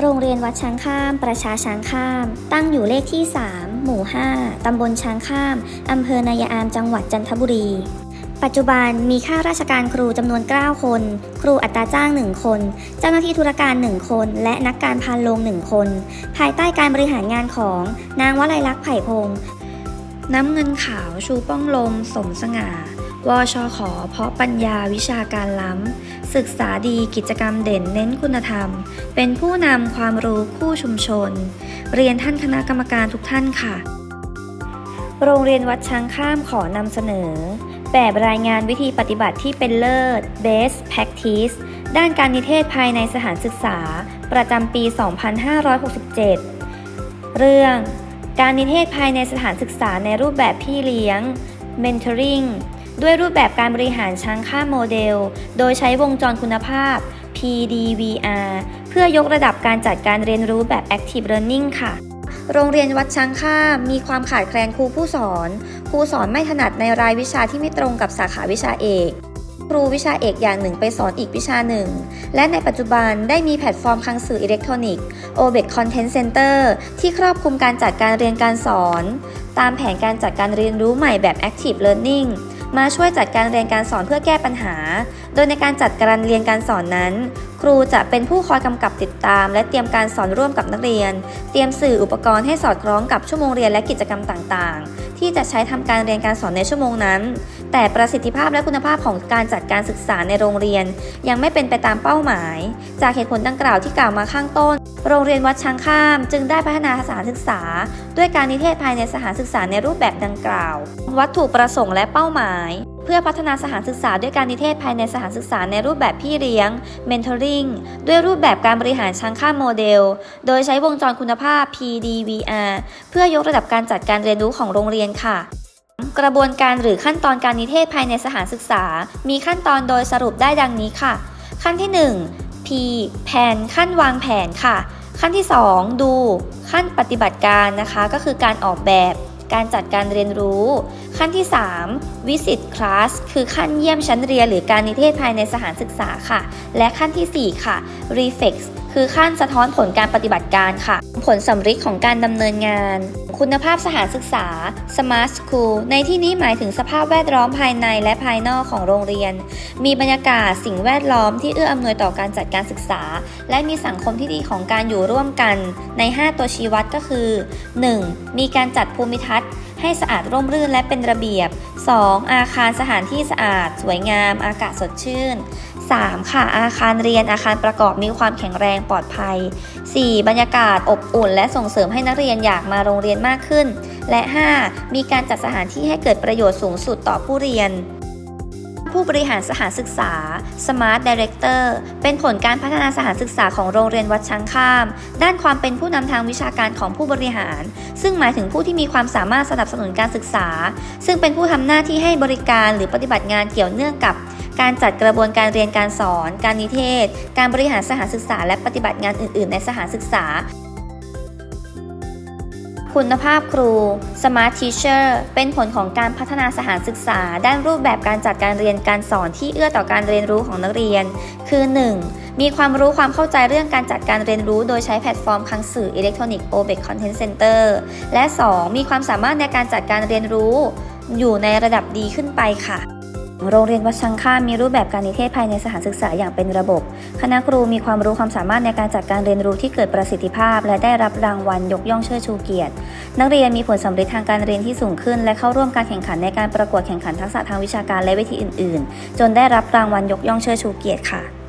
โรงเรียนวัดช้างข้าม ประชาช้างข้าม ตั้งอยู่เลขที่ 3 หมู่ 5 ตำบลช้างข้าม อำเภอนายาอาม จังหวัดจันทบุรี ปัจจุบันมีข้าราชการครูจำนวน 9 คน ครูอัตราจ้าง 1 คน เจ้าหน้าที่ธุรการ 1 คน และนักการพานโรง 1 คน ภายใต้การบริหารงานของนางวลัยลักษณ์ไผ่พงษ์น้ำเงินขาวชูป้องลม สมสง่า วชขอเพาะปัญญาวิชาการล้ำ ศึกษาดีกิจกรรมเด่นเน้นคุณธรรม เป็นผู้นำความรู้คู่ชุมชน เรียนท่านคณะกรรมการทุกท่านค่ะ โรงเรียนวัดช้างข้ามขอนำเสนอ แบบรายงานวิธีปฏิบัติที่เป็นเลิศ Best Practice ด้านการนิเทศภายในสถานศึกษา ประจำปี 2567 เรื่อง การนิเทศภายในสถานศึกษาในรูปแบบพี่เลี้ยง Mentoring ด้วยรูปแบบการบริหารช้างข้าโมเดล โดยใช้วงจรคุณภาพ PDVR เพื่อยกระดับการจัดการเรียนรู้แบบ Active Learning ค่ะ โรงเรียนวัดช้างข้ามมีความขาดแคลนครูผู้สอน ครูสอนไม่ถนัดในรายวิชาที่ไม่ตรงกับสาขาวิชาเอกครูวิชาเอกอย่างหนึ่งไปสอนอีกวิชาหนึ่ง และในปัจจุบันได้มีแพลตฟอร์มคลังสื่ออิเล็กทรอนิกส์ OBEC Content Center ที่ครอบคลุมการจัดการเรียนการสอน ตามแผนการจัดการเรียนรู้ใหม่แบบ Active Learning มาช่วยจัดการเรียนการสอนเพื่อแก้ปัญหา โดยในการจัดการเรียนการสอนนั้น ครูจะเป็นผู้คอยกำกับติดตาม และเตรียมการสอนร่วมกับนักเรียน เตรียมสื่ออุปกรณ์ให้สอดคล้องกับชั่วโมงเรียนและกิจกรรมต่างๆ ที่จะใช้ทำการเรียนการสอนในชั่วโมงนั้น แต่ประสิทธิภาพและคุณภาพของการจัดการศึกษาในโรงเรียน ยังไม่เป็นไปตามเป้าหมาย จากเหตุผลดังกล่าวที่กล่าวมาข้างต้น โรงเรียนวัดช้างข้าม จึงได้พัฒนาสถานศึกษา ด้วยการนิเทศภายในสถานศึกษาในรูปแบบดังกล่าว วัตถุประสงค์และเป้าหมาย เพื่อพัฒนาสถานศึกษาด้วยการนิเทศภายในสถานศึกษาในรูปแบบพี่เลี้ยง Mentoring ด้วยรูปแบบการบริหารช้างข้ามโมเดล โดยใช้วงจรคุณภาพ PDVR เพื่อยกระดับการจัดการเรียนรู้ของโรงเรียนค่ะกระบวนการหรือขั้นตอนการนิเทศภายในสถานศึกษา มีขั้นตอนโดยสรุปได้ดังนี้ค่ะ ขั้นที่ 1 P แผนขั้นวางแผนค่ะ ขั้นที่ 2 ดูขั้นปฏิบัติการนะคะ ก็คือการออกแบบการจัดการเรียนรู้ ขั้นที่ 3 visit class คือขั้นเยี่ยมชั้นเรียน หรือการนิเทศภายในสถานศึกษาค่ะ และขั้นทีสี่4 ค่ะ reflex คือขั้นสะท้อนผลการปฏิบัติการค่ะ ผลสำฤทธิ์ของการดำเนินงาน คุณภาพสถานศึกษา smart school ในที่นี้หมายถึงสภาพแวดล้อมภายในและภายนอกของโรงเรียน มีบรรยากาศสิ่งแวดล้อมที่เอื้ออำนวยต่อการจัดการศึกษา และมีสังคมที่ดีของการอยู่ร่วมกันใน 5 ตัวชี้วัดก็คือ 1. มีการจัดภูมิทัศน์ ให้สะอาดร่มรื่นและเป็นระเบียบ 2. อาคารสถานที่สะอาด สวยงาม อากาศสดชื่น 3. ค่ะ อาคารเรียนอาคารประกอบมีความแข็งแรงปลอดภัย 4. บรรยากาศอบอุ่น และส่งเสริมให้นักเรียนอยากมาโรงเรียนมากขึ้น และ 5. มีการจัดสถานที่ให้เกิดประโยชน์สูงสุดต่อผู้เรียน ผู้บริหารสถานศึกษา Smart Director เป็นผลการพัฒนาสถานศึกษาของโรงเรียนวัดช้างข้าม ด้านความเป็นผู้นำทางวิชาการของผู้บริหาร ซึ่งหมายถึงผู้ที่มีความสามารถสนับสนุนการศึกษา ซึ่งเป็นผู้ทำหน้าที่ให้บริการหรือปฏิบัติงานเกี่ยวเนื่องกับการจัดกระบวนการเรียนการสอน การนิเทศ การบริหารสถานศึกษา และปฏิบัติงานอื่น ๆ ในสถานศึกษา คุณภาพครู Smart Teacher เป็นผลของการพัฒนาสถานศึกษา ด้านรูปแบบการจัดการเรียนการสอนที่เอื้อต่อการเรียนรู้ของนักเรียน คือ 1. มีความรู้ความเข้าใจเรื่องการจัดการเรียนรู้ โดยใช้แพลตฟอร์มคลังสื่ออิเล็กทรอนิกส์ OBEC Content Center และ 2. มีความสามารถในการจัดการเรียนรู้ อยู่ในระดับดีขึ้นไปค่ะ โรงเรียนวัดชังข้ามมีรูปแบบการนิเทศภายในสถานศึกษาอย่างเป็นระบบ คณะครูมีความรู้ความสามารถในการจัดการเรียนรู้ที่เกิดประสิทธิภาพ และได้รับรางวัลยกย่องเชิดชูเกียรติ นักเรียนมีผลสำเร็จทางการเรียนที่สูงขึ้น และเข้าร่วมการแข่งขันในการประกวดแข่งขันทักษะทางวิชาการและวิธีอื่น ๆ จนได้รับรางวัลยกย่องเชิดชูเกียรติค่ะ